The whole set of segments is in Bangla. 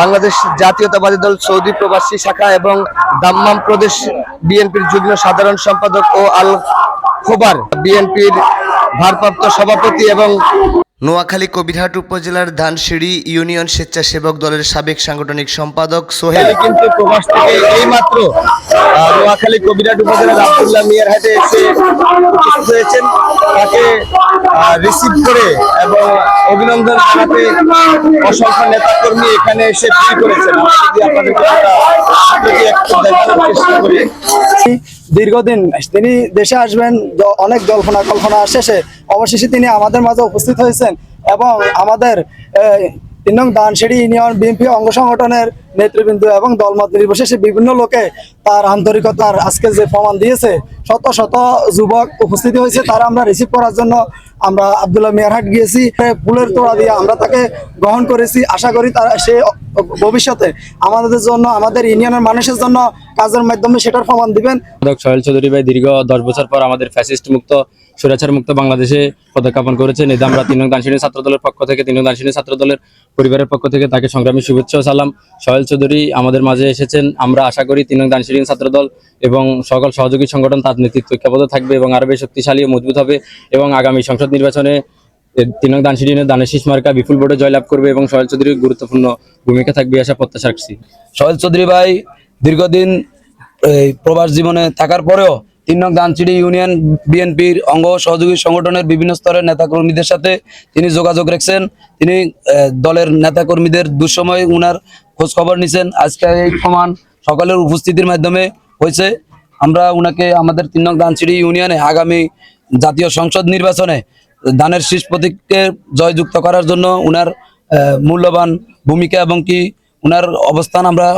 বাংলাদেশ জাতীয়তাবাদী দল সৌদি প্রবাসী শাখা এবং দাম্মাম প্রদেশ বিএনপির যুগ্ম সাধারণ সম্পাদক ও আল খোবার বিএনপির ভারপ্রাপ্ত সভাপতি এবং নোয়াখালী কবিরহাট উপজেলার ধানসিঁড়ি ইউনিয়ন স্বেচ্ছাসেবক দলের সাবেক সাংগঠনিক সম্পাদক সোহেল কিন্তু প্রবাস থেকে এইমাত্র আহ, নোয়াখালী কবিরহাট উপজেলার আব্দুল্লাহ মিয়ার হাটে এসে উপস্থিত হয়েছেন। তাকে রিসিভ করে এবং অভিনন্দন জানাতে অসংখ্য নেতাকর্মী এখানে এসে ভিড় করেছেন। দেখানোর চেষ্টা করি। দীর্ঘদিন তিনি দেশে আসবেন অনেক জল্পনা কল্পনা শেষে অবশেষে তিনি আমাদের মাঝে উপস্থিত হয়েছেন এবং আমাদের তিন নং দানসিঁড়ি ইউনিয়ন বিএনপি অঙ্গ সংগঠনের নেতৃবৃন্দ এবং দলমত নির্বিশেষে বিভিন্ন লোকে তার আন্তরিকতার আজকে যে প্রমাণ দিয়েছে, শত শত যুবক উপস্থিত হয়েছে, তারা আমরা রিসিভ করার জন্য আমরা আবদুল্লাহ মিয়ারহাট গিয়েছি। ফুলের তোড়া দিয়ে আমরা তাকে গ্রহণ করেছি। আশা করি তার সে ভবিষ্যতে আমাদের জন্য, আমাদের ইউনিয়নের মানুষের জন্য কাজের মাধ্যমে সেটার প্রমাণ দিবেন। সোহেল চৌধুরী ভাই দীর্ঘ দশ বছর পর আমাদের ফ্যাসিস্ট মুক্ত, স্বৈরাচার মুক্ত বাংলাদেশে পদক্ষেপন করেছেন এই আমরা তিন নং দানশিনী ছাত্র পক্ষ থেকে তিন দানশিনী ছাত্র দলের পরিবারের পক্ষ থেকে তাকে সংগ্রামী শুভেচ্ছা সালাম। সোহেল চৌধুরী আমাদের মাঝে এসেছেন। আমরা আশা করি তিন দানশিনী ছাত্র দল এবং সকল সহযোগী সংগঠন তার নেতৃত্ব ঐক্যবদ্ধ থাকবে এবং আরও বেশ শক্তিশালী ও মজবুত হবে এবং আগামী সংসদ নির্বাচনে তিন নং শীষ মার্কা বিপুল ভোটে জয়লাভ করবে এবং সোহেল চৌধুরীর গুরুত্বপূর্ণ ভূমিকা থাকবে আশা প্রত্যাশা রাখছি। সোহেল চৌধুরী ভাই দীর্ঘদিন এই প্রবাস জীবনে থাকার পরেও তিন নং দানচিড়ি ইউনিয়ন বিএনপির অঙ্গ সহযোগী সংগঠনের বিভিন্ন স্তরের নেতাকর্মীদের সাথে তিনি যোগাযোগ রেখেছেন। তিনি দলের নেতাকর্মীদের দুঃসময় উনার খোঁজ খবর নিছেন। আজকে এই প্রমাণ সকলের উপস্থিতির মাধ্যমে হয়েছে। আমরা উনাকে আমাদের তিন নং দানচিড়ি ইউনিয়নে আগামী জাতীয় সংসদ নির্বাচনে দানের শীষ প্রতীককে জয়যুক্ত করার জন্য উনার মূল্যবান ভূমিকা এবং কি উনার অবস্থান আমরা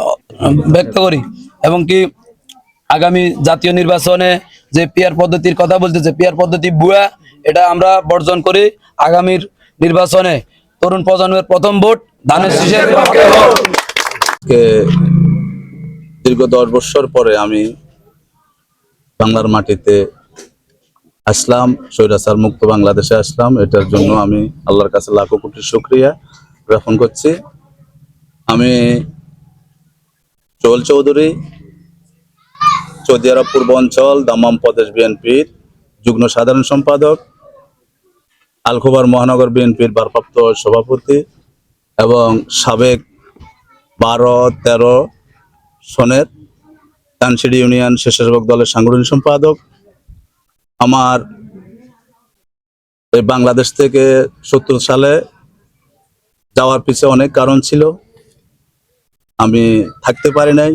ব্যক্ত করি। এবং কি আগামী জাতীয় নির্বাচনে যে পিয়ার পদ্ধতির কথা বলতেছে পিয়ার পদ্ধতি বুয়া, এটা আমরা বর্জন করি আগামীর নির্বাচনে। তরুণ প্রজন্মের প্রথম ভোট ধানের শীষের দীর্ঘ দশ বছর পরে আমি বাংলার মাটিতে আসলাম স্বৈরাচার মুক্ত বাংলাদেশে আসলাম। এটার জন্য আমি আল্লাহর কাছে লাখো কোটি শুক্রিয়া জ্ঞাপন করছি। আমি চোল চৌধুরী সৌদি পূর্ব অঞ্চল দামাম প্রদেশ বিএনপির যুগ্ম সাধারণ সম্পাদক, আলখোবার মহানগর বিএনপির ভারপ্রাপ্ত সভাপতি এবং সাবেক বারো তেরো সনের তানসিড়ি ইউনিয়ন স্বেচ্ছাসেবক দলের সাংগঠনিক সম্পাদক আমার এই বাংলাদেশ থেকে সত্তর সালে যাওয়ার পিছে অনেক কারণ ছিল। আমি থাকতে পারি নাই।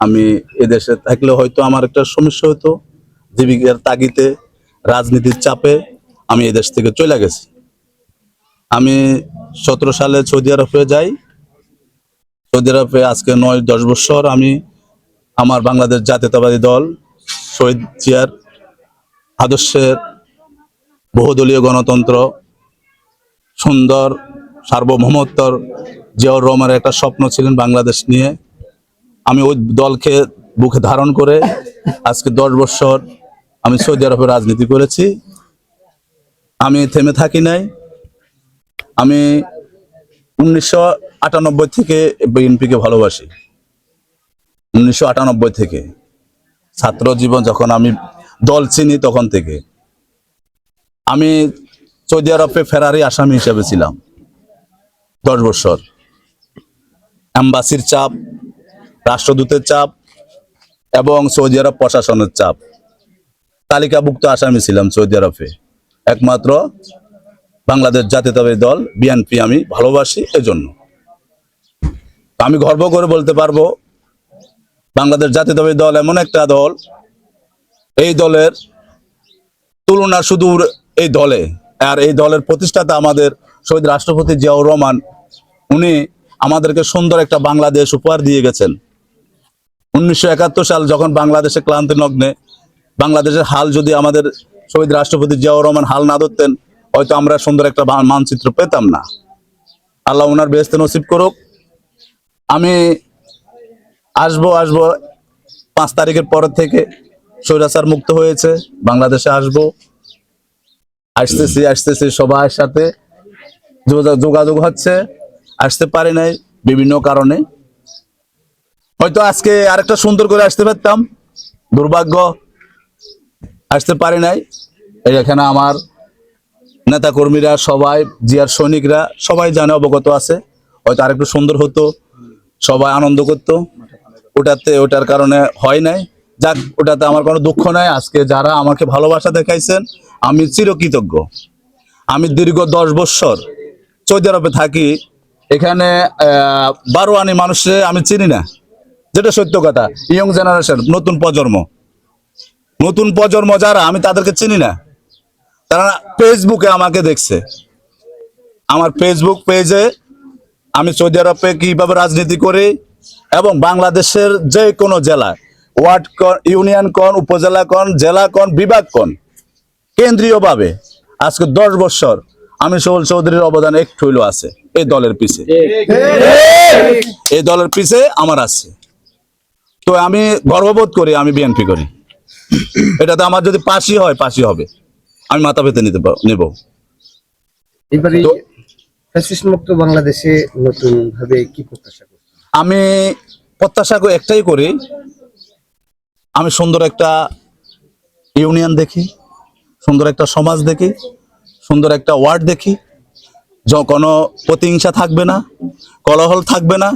আমি এদেশে থাকলে হয়তো আমার একটা সমস্যা হতো, জীবিকার তাগিতে রাজনীতির চাপে আমি এদেশ থেকে চলে গেছি। আমি সতেরো সালে সৌদি আরবে যাই। সৌদি আরবে আজকে নয় দশ বছর আমি আমার বাংলাদেশ জাতীয়তাবাদী দল শহীদ জিয়ার আদর্শের বহুদলীয় গণতন্ত্র, সুন্দর, সার্বভৌমত্বর জিয়াউর রহমানের একটা স্বপ্ন ছিলেন বাংলাদেশ নিয়ে। আমি ওই দলকে বুকে ধারণ করে আজকে দশ বছর আমি সৌদি আরবে রাজনীতি করেছি। আমি থেমে থাকি নাই। আমি উনিশশো আটানব্বই থেকে বিএনপিকে ভালোবাসি। উনিশশো আটানব্বই থেকে। ছাত্র জীবন যখন আমি দল চিনি তখন থেকে। আমি সৌদি আরবে ফেরারি আসামি হিসেবে ছিলাম। দশ বছর। অ্যাম্বাসির চাপ, রাষ্ট্রদূতের চাপ এবং সৌদি আরব প্রশাসনের চাপ। তালিকাভুক্ত আসামি ছিলাম সৌদি আরবে। একমাত্র বাংলাদেশ জাতীয়তাবাদী দল বিএনপি আমি ভালোবাসি এজন্য। আমি গর্ব করে বলতে পারব, বাংলাদেশ জাতীয়তাবাদী দল এমন একটা দল এই দলের তুলনা শুধু এই দলে আর এই দলের প্রতিষ্ঠাতা আমাদের শহীদ রাষ্ট্রপতি জিয়াউর রহমান, উনি আমাদেরকে সুন্দর একটা বাংলাদেশ উপহার দিয়ে গেছেন। উনিশশো একাত্তর সাল যখন বাংলাদেশে ক্লান্তি লগ্নে, বাংলাদেশের হাল যদি আমাদের শহীদ রাষ্ট্রপতি জিয়াউর রহমান হাল না ধরতেন, হয়তো আমরা সুন্দর একটা মানচিত্র পেতাম না। আল্লাহ ওনার বেহেস্তে নসিব করুক। আমি আসব আসব পাঁচ তারিখের পর থেকে স্বৈরাচার মুক্ত হয়েছে, বাংলাদেশে আসব। আসতেছি আসতেছি সবার সাথে। যোগা- যোগাযোগ হচ্ছে, আসতে পারি নাই বিভিন্ন কারণে। হয়তো আজকে আরেকটা সুন্দর করে আসতে পারতাম, দুর্ভাগ্য, আসতে পারি নাই। এখানে আমার নেতা কর্মীরা সবাই, জিয়ার সৈনিকরা সবাই জানে অবগত আছে। হয়তো আরেকটু সুন্দর হতো, সবাই আনন্দ করতো। ওটাতে ওটার কারণে হয় নাই। যাক, ওটাতে আমার কোনো দুঃখ নাই। আজকে যারা আমাকে ভালোবাসা দেখাইছেন, আমি চিরকৃতজ্ঞ। আমি দীর্ঘ দশ বৎসর সৌদি আরবে থাকি। এখানে বারো আনি মানুষে আমি চিনি না। যেটা সত্য কথা, ইয়ং জেনারেশন, নতুন প্রজন্ম। নতুন প্রজন্ম যারা, আমি তাদেরকে চিনি না। তারা ফেসবুকে আমাকে দেখছে। আমার ফেসবুক পেজে আমি সৌদি আরবে কীভাবে রাজনীতি করি এবং বাংলাদেশের যে কোনো জেলা ওয়ার্ড কন ইউনিয়ন কন উপজেলা কন জেলা কন বিভাগ কন কেন্দ্রীয়ভাবে আজকে দশ বছর আমি সৌল চৌধুরীর অবদান একটু হইলেও আছে এই দলের পিছে। এই দলের পিছে আমার আছে। তো আমি গর্ববোধ করি আমি বিএনপি করি। এটাতে আমার যদি পাশি হয় পাশি হবে। আমি মাথা পেতে নিতে নেব। এবারে তো- ফ্যাসিস্ট মুক্ত বাংলাদেশে নতুন ভাবে কি প্রত্যাশা আমি প্রত্যাশা একটাই করি আমি সুন্দর একটা ইউনিয়ন দেখি সুন্দর একটা সমাজ দেখি সুন্দর একটা ওয়ার্ড দেখি। য- কোনো প্রতিহিংসা থাকবে না কলহল থাকবে না।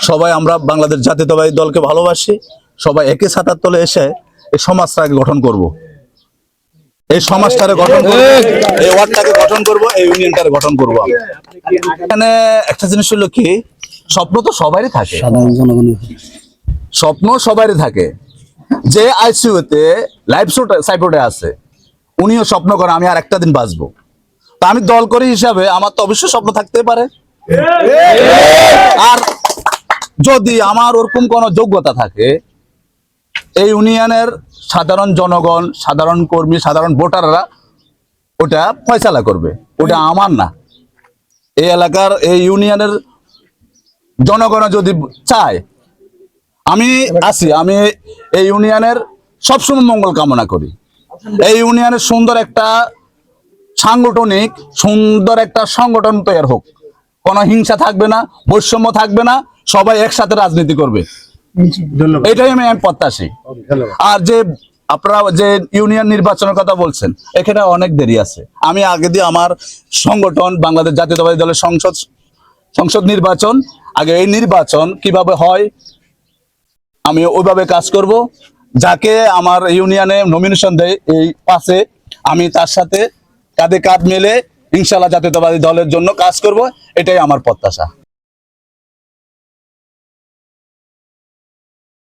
সবাই আমরা বাংলাদেশ জাতীয়তাবাদী দলকে ভালোবাসি। সবাই একে ছাতার তলে এসে এই সমাজটাকে গঠন করব। এই সমাজটাকে গঠন করব এই ওয়ার্ডটাকে গঠন করব এই ইউনিয়নটাকে গঠন করব। এখানে একটা জিনিস হলো কি স্বপ্ন তো সবারই থাকে। স্বপ্ন সবারই থাকে। যে আইসিইউতে লাইফ সাইপোর্টে আছে, উনিও স্বপ্ন করে আমি আর একটা দিন বাঁচবো। তা আমি দল করি হিসাবে, আমার তো অবশ্যই স্বপ্ন থাকতে পারে। আর যদি আমার ওরকম কোনো যোগ্যতা থাকে, এই ইউনিয়নের সাধারণ জনগণ, সাধারণ কর্মী, সাধারণ ভোটাররা ওটা ফয়সালা করবে। ওটা আমার না। এই এলাকার, এই ইউনিয়নের জনগণ যদি চায় আমি আছি আমি এই ইউনিয়নের সবসময় মঙ্গল কামনা করি। এই ইউনিয়নের সুন্দর একটা সাংগঠনিক সুন্দর একটা সংগঠন তৈরি হোক। কোনো হিংসা থাকবে না বৈষম্য থাকবে না সবাই একসাথে রাজনীতি করবে। এটাই আমি আমি প্রত্যাশী। আর যে আপনারা যে ইউনিয়ন নির্বাচনের কথা বলছেন এখানে অনেক দেরি আছে। আমি আগে দিয়ে আমার সংগঠন বাংলাদেশ জাতীয়তাবাদী দলের সংসদ সংসদ নির্বাচন আগে এই নির্বাচন কীভাবে হয় আমি ওইভাবে কাজ করব। যাকে আমার ইউনিয়নে নমিনেশন দেয় এই পাশে, আমি তার সাথে কাঁধে কাঁধ মেলে ইনশাল্লাহ জাতীয়তাবাদী দলের জন্য কাজ করব। এটাই আমার প্রত্যাশা।